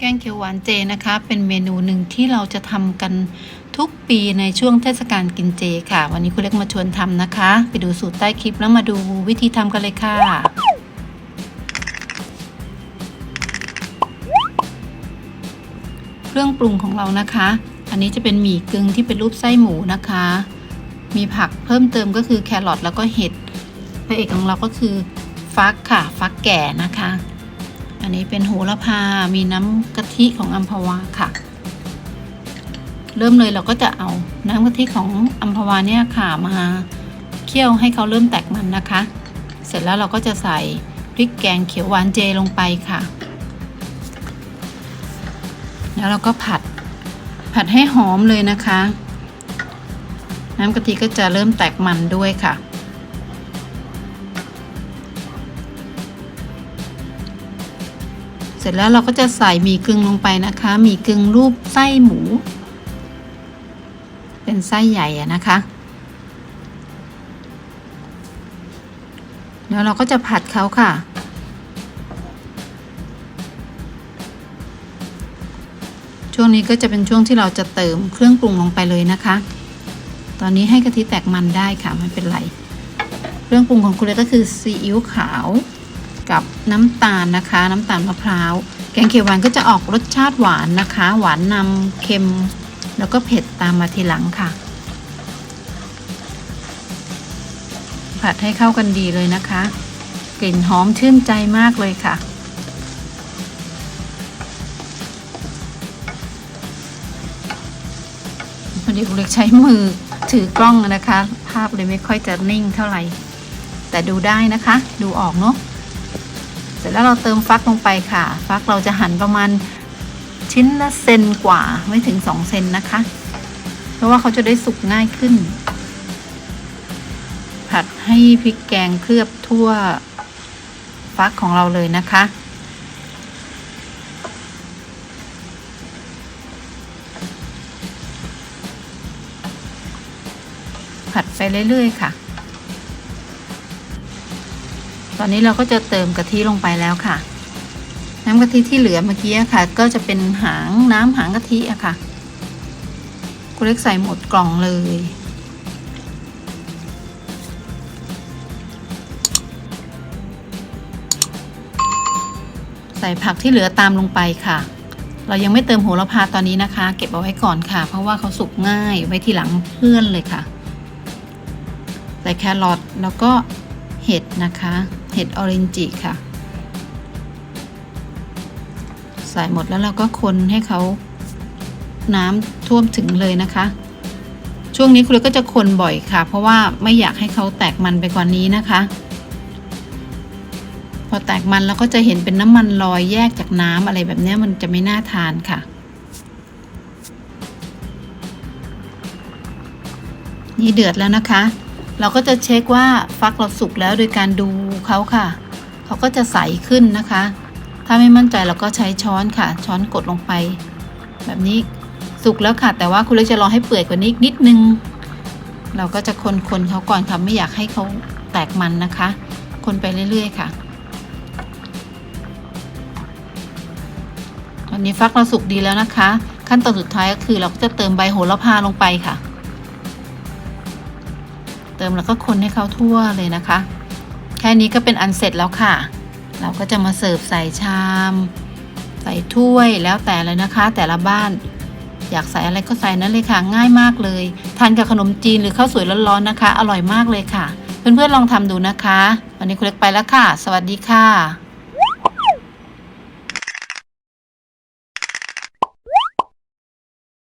แกงเขียวหวานเจนะคะ เป็นเมนูหนึ่งที่เราจะทำกันทุกปีในช่วงเทศกาลกินเจค่ะ วันนี้คุณเล็กมาชวนทำนะคะ ไปดูสูตรใต้คลิปแล้วมาดูวิธีทำกันเลยค่ะ เครื่องปรุงของเรานะคะ อันนี้จะเป็นหมี่กึ่งที่เป็นรูปไส้หมูนะคะ มีผักเพิ่มเติมก็คือแครอทแล้วก็เห็ดพระเอกของเราก็คือฟักค่ะ ฟักแก่นะคะ อันนี้เป็นโหระพา มีน้ำกะทิของอัมพวาค่ะ เริ่มเลยเราก็จะเอาน้ำกะทิของอัมพวาเนี่ยค่ะมาเคี่ยวให้เขาเริ่มแตกมันนะคะ เสร็จแล้วเราก็จะใส่พริกแกงเขียวหวานเจลงไปค่ะ แล้วเราก็ผัด ผัดให้หอมเลยนะคะ น้ำกะทิก็จะเริ่มแตกมันด้วยค่ะ เสร็จแล้วเราก็จะใส่หมี่กึ่งลงไปนะคะหมี่กึ่งรูปไส้หมู เป็นไส้ใหญ่อะนะคะแล้วเราก็จะผัดเขาค่ะ ช่วงนี้ก็จะเป็นช่วงที่เราจะเติมเครื่องปรุงลงไปเลยนะคะ ตอนนี้ให้กะทิแตกมันได้ค่ะไม่เป็นไร เครื่องปรุงของคุณเลยก็คือซีอิ๊วขาว กับน้ำตาลนะคะ น้ำตาลมะพร้าวแกงเขียวหวานก็จะออกรสชาติหวานนะคะ หวานนำเค็ม แล้วก็เผ็ดตามมาทีหลังค่ะ ผัดให้เข้ากันดีเลยนะคะ กลิ่นหอมชื่นใจมากเลยค่ะพอดีคุเล็กใช้มือถือกล้องนะคะ ภาพเลยไม่ค่อยจะนิ่งเท่าไหร่ แต่ดูได้นะคะ ดูออกเนาะ เสร็จแล้วเราเติมฟักลงไปค่ะ ฟักเราจะหั่นประมาณชิ้นละเซนกว่าไม่ถึงสองเซนนะคะ เพราะว่าเขาจะได้สุกง่ายขึ้น ผัดให้พริกแกงเคลือบทั่วฟักของเราเลยนะคะ ผัดไปเรื่อยๆค่ะ ตอนนี้เราก็จะเติมกะทิลงไปแล้วค่ะ น้ำกะทิที่เหลือเมื่อกี้ค่ะ ก็จะเป็นหางน้ำหางกะทิอะค่ะกูเล็กใส่หมดกล่องเลย ใส่ผักที่เหลือตามลงไปค่ะ เรายังไม่เติมโหระพาตอนนี้นะคะ เก็บเอาไว้ก่อนค่ะ เพราะว่าเขาสุกง่ายไว้ทีหลังเพื่อนเลยค่ะ ใส่แครอทแล้วก็เห็ดนะคะ เห็ดออเรนจิค่ะ ใส่หมดแล้วเราก็คนให้เขาน้ำท่วมถึงเลยนะคะ ช่วงนี้คุณก็จะคนบ่อยค่ะ เพราะว่าไม่อยากให้เขาแตกมันไปกว่านี้นะคะ พอแตกมันเราก็จะเห็นเป็นน้ำมันลอยแยกจากน้ำอะไรแบบนี้มันจะไม่น่าทานค่ะนี่เดือดแล้วนะคะ เราก็จะเช็คว่าฟักเราสุกแล้วโดยการดูเขาค่ะ เขาก็จะใสขึ้นนะคะ ถ้าไม่มั่นใจเราก็ใช้ช้อนค่ะ ช้อนกดลงไป แบบนี้สุกแล้วค่ะ แต่ว่าคุณเล็กจะรอให้เปื่อยกว่านี้อีกนิดนึง เราก็จะคนๆเขาก่อนค่ะไม่อยากให้เขาแตกมันนะคะ คนไปเรื่อยๆค่ะตอนนี้ฟักเราสุกดีแล้วนะคะ ขั้นตอนสุดท้ายก็คือเราก็จะเติมใบโหระพาลงไปค่ะ เติมแล้วก็คนให้เขาทั่วเลยนะคะ แค่นี้ก็เป็นอันเสร็จแล้วค่ะ เราก็จะมาเสิร์ฟใส่ชาม ใส่ถ้วยแล้วแต่เลยนะคะ แต่ละบ้านอยากใส่อะไรก็ใส่นั้นเลยค่ะง่ายมากเลยทานกับขนมจีนหรือข้าวสวยร้อนๆนะคะ อร่อยมากเลยค่ะ เพื่อนๆลองทำดูนะคะ วันนี้คุณเล็กไปแล้วค่ะ สวัสดีค่ะ